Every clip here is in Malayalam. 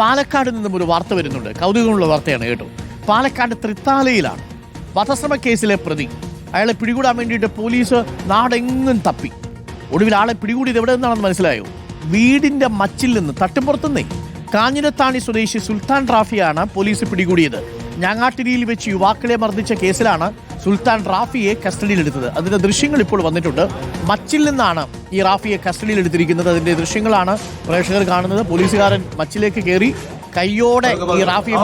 പാലക്കാട് നിന്നും ഒരു വാർത്ത വരുന്നുണ്ട്. കൗതുകമുള്ള വാർത്തയാണ് കേട്ടോ. പാലക്കാട് തൃത്താലയിലാണ്. വധശ്രമ കേസിലെ പ്രതി. അയാളെ പിടികൂടാൻ വേണ്ടിയിട്ട് പോലീസ് നാടെങ്ങും തപ്പി. ഒടുവിൽ ആളെ പിടികൂടിയത് എവിടെ നിന്നാണെന്ന് മനസ്സിലായോ? വീടിന്റെ മച്ചിൽ നിന്ന് തട്ടിപ്പുറത്തുനിന്നേ. കാഞ്ഞിരത്താണി സ്വദേശി സുൽത്താൻ റാഫിയാണ് പോലീസ് പിടികൂടിയത്. ഞാങ്ങാട്ടിരിയിൽ വെച്ച് യുവാക്കളെ മർദ്ദിച്ച കേസിലാണ് സുൽത്താൻ റാഫിയെ കസ്റ്റഡിയിലെടുത്തത് അതിന്റെ ദൃശ്യങ്ങൾ ഇപ്പോൾ വന്നിട്ടുണ്ട് മച്ചിൽ നിന്നാണ് ഈ റാഫിയെ കസ്റ്റഡിയിൽ എടുത്തിരിക്കുന്നത് അതിന്റെ ദൃശ്യങ്ങളാണ് പ്രേക്ഷകർ കാണുന്നത് പോലീസുകാരൻ മച്ചിലേക്ക് കയറി കയ്യോടെ ഈ റാഫിയെ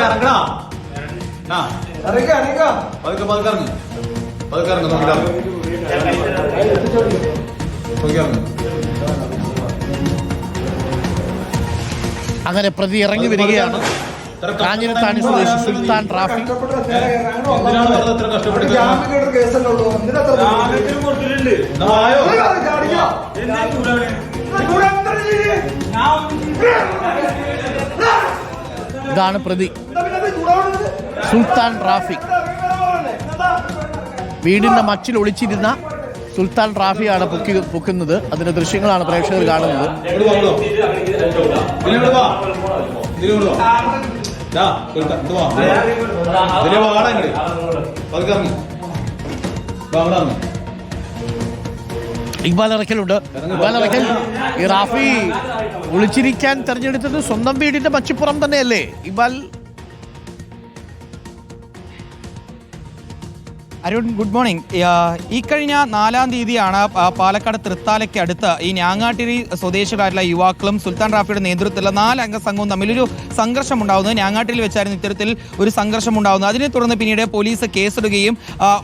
ഇറങ്ങണ പതുക്കെ പതുക്കെ ഇറങ്ങ് പതുക്കെ ഇറങ്ങ് നോക്കിട്ട് അങ്ങനെ പ്രതി ഇറങ്ങി വരികയാണ്. കാഞ്ഞിരത്താണി സ്വദേശി സുൽത്താൻ റാഫി. ഇതാണ് പ്രതി. സുൽത്താൻ റാഫി. വീടിന്റെ മച്ചിൽ ഒളിച്ചിരുന്ന സുൽത്താൻ റാഫിയാണ് പൊക്കി പൊക്കുന്നത്. അതിന്റെ ദൃശ്യങ്ങളാണ് പ്രേക്ഷകർ കാണുന്നത്. ഇക്ബാൽ ഇറക്കലുണ്ട് ഇക്ബാൽ ഇറക്കൽ ഈ റാഫി ഒളിച്ചിരിക്കാൻ തെരഞ്ഞെടുത്തത് സ്വന്തം വീടിന്റെ മച്ചിപ്പുറം തന്നെയല്ലേ? Iqbal Arun good morning. ഈ കഴിഞ്ഞ നാലാം തീയതിയാണ് പാലക്കാട് തൃത്താലയ്ക്ക് അടുത്ത് ഈ ഞാങ്ങാട്ടിരി സ്വദേശികളായിട്ടുള്ള യുവാക്കളും സുൽത്താൻ റാഫിയുടെ നേതൃത്വത്തിലുള്ള നാലംഗ സംഘവും തമ്മിലൊരു സംഘർഷം ഉണ്ടാകുന്നത് ഞാങ്ങാട്ടിരിൽ വെച്ചായിരുന്നു ഇത്തരത്തിൽ ഒരു സംഘർഷം ഉണ്ടാകുന്നത് അതിനെ തുടർന്ന് പിന്നീട് പോലീസ് കേസെടുക്കുകയും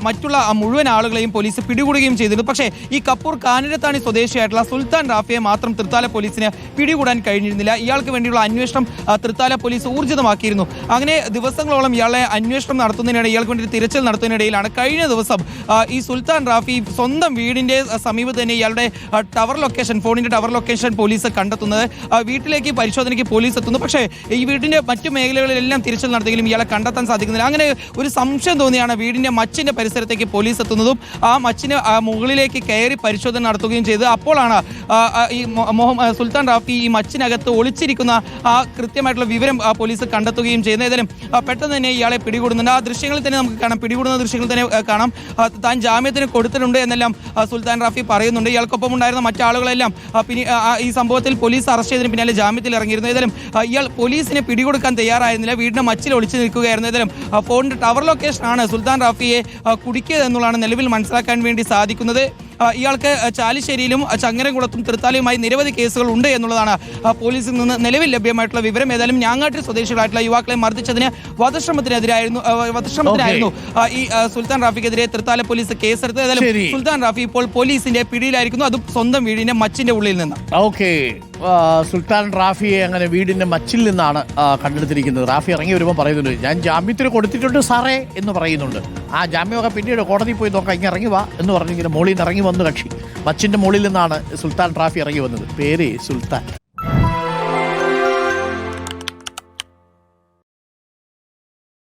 മറ്റുള്ള മുഴുവൻ ആളുകളെയും പോലീസ് പിടികൂടുകയും ചെയ്തിരുന്നു. പക്ഷേ ഈ കപ്പൂർ കാനിരത്താണി സ്വദേശിയായിട്ടുള്ള സുൽത്താൻ റാഫിയെ മാത്രം തൃത്താല പോലീസിന് പിടികൂടാൻ കഴിഞ്ഞിരുന്നില്ല. ഇയാൾക്ക് വേണ്ടിയുള്ള അന്വേഷണം തൃത്താല പോലീസ് ഊർജിതമാക്കിയിരുന്നു. അങ്ങനെ ദിവസങ്ങളോളം ഇയാളെ അന്വേഷണം നടത്തുന്നതിനിടെ ഇയാൾക്ക് വേണ്ടി തിരച്ചിൽ നടത്തുന്നതിനിടയിലാണ് കഴിഞ്ഞ ദിവസം ഈ സുൽത്താൻ റാഫി സ്വന്തം വീടിന്റെ സമീപത്ത് തന്നെ ഇയാളുടെ ടവർ ലൊക്കേഷൻ ഫോണിന്റെ ടവർ ലൊക്കേഷൻ പോലീസ് കണ്ടെത്തുന്നത്. വീട്ടിലേക്ക് പരിശോധനയ്ക്ക് പോലീസ് എത്തുന്നു. പക്ഷേ ഈ വീടിന്റെ മറ്റു മേഖലകളിലെല്ലാം തിരച്ചിൽ നടത്തിയെങ്കിലും ഇയാളെ കണ്ടെത്താൻ സാധിക്കുന്നില്ല. അങ്ങനെ ഒരു സംശയം തോന്നിയാണ് വീടിന്റെ മച്ചിന്റെ പരിസരത്തേക്ക് പോലീസ് എത്തുന്നതും ആ മച്ചിന് മുകളിലേക്ക് കയറി പരിശോധന നടത്തുകയും ചെയ്ത്. അപ്പോഴാണ് ഈ സുൽത്താൻ റാഫി ഈ മച്ചിനകത്ത് ഒളിച്ചിരിക്കുന്ന ആ കൃത്യമായിട്ടുള്ള വിവരം പോലീസ് കണ്ടെത്തുകയും ചെയ്യുന്നത്. ഏതായാലും പെട്ടെന്ന് തന്നെ ഇയാളെ പിടികൂടുന്നുണ്ട്. ആ ദൃശ്യങ്ങളിൽ തന്നെ നമുക്ക് കാണാം. പിടികൂടുന്ന ദൃശ്യങ്ങൾ തന്നെ കാണാം. താൻ ജാമ്യത്തിന് കൊടുത്തിട്ടുണ്ട് എന്നെല്ലാം സുൽത്താൻ റാഫി പറയുന്നുണ്ട്. ഇയാൾക്കൊപ്പം ഉണ്ടായിരുന്ന മറ്റാളുകളെല്ലാം പിന്നെ ഈ സംഭവത്തിൽ പോലീസ് അറസ്റ്റ് ചെയ്തതിന് പിന്നാലെ ജാമ്യത്തിൽ ഇറങ്ങിയിരുന്നു. ഏതായാലും ഇയാൾ പോലീസിനെ പിടികൊടുക്കാൻ തയ്യാറായിരുന്നില്ല. വീടിന്റെ മച്ചിൽ ഒളിച്ചു നിൽക്കുകയായിരുന്നു. ഏതായാലും ഫോണിന്റെ ടവർ ലൊക്കേഷനാണ് സുൽത്താൻ റാഫിയെ കുടിക്കിയത് എന്നുള്ളതാണ് നിലവിൽ മനസ്സിലാക്കാൻ വേണ്ടി സാധിക്കുന്നത്. ഇയാൾക്ക് ചാലിശ്ശേരിയിലും ചങ്ങരംകുളത്തും തൃത്താലയുമായി നിരവധി കേസുകൾ ഉണ്ട് എന്നുള്ളതാണ് പോലീസിൽ നിന്ന് നിലവിൽ ലഭ്യമായിട്ടുള്ള വിവരം. ഏതായാലും ഞാങ്ങാട്ടിൽ സ്വദേശികളായിട്ടുള്ള യുവാക്കളെ മർദ്ദിച്ചതിന് വധശ്രമത്തിനെതിരായിരുന്നു വധശ്രമത്തിനായിരുന്നു ഈ സുൽത്താൻ റാഫിക്കെതിരെ തൃത്താല പോലീസ് കേസെടുത്തത്. ഏതായാലും. സുൽത്താൻ റാഫി ഇപ്പോൾ പോലീസിന്റെ പിടിയിലായിരിക്കുന്നു. അതും സ്വന്തം വീടിന്റെ മച്ചിന്റെ ഉള്ളിൽ നിന്ന്. ഓക്കെ. സുൽത്താൻ റാഫിയെ അങ്ങനെ വീടിന്റെ മച്ചിൽ നിന്നാണ് കണ്ടെടുത്തിരിക്കുന്നത്. റാഫി ഇറങ്ങി വരുമ്പോൾ പറയുന്നുണ്ട് ഞാൻ ജാമ്യത്തിന് കൊടുത്തിട്ടുണ്ട് സാറേ എന്ന് പറയുന്നുണ്ട്. ആ ജാമ്യമൊക്കെ പിന്നീട് കോടതി പോയി നോക്കാം ഇങ്ങനെ ഇറങ്ങി വാ എന്ന് പറഞ്ഞിങ്ങനെ മോളിൽ നിന്ന് ഇറങ്ങി വന്നു കക്ഷി. മച്ചിന്റെ മുകളിൽ നിന്നാണ് സുൽത്താൻ റാഫി ഇറങ്ങി വന്നത്. പേര് സുൽത്താൻ.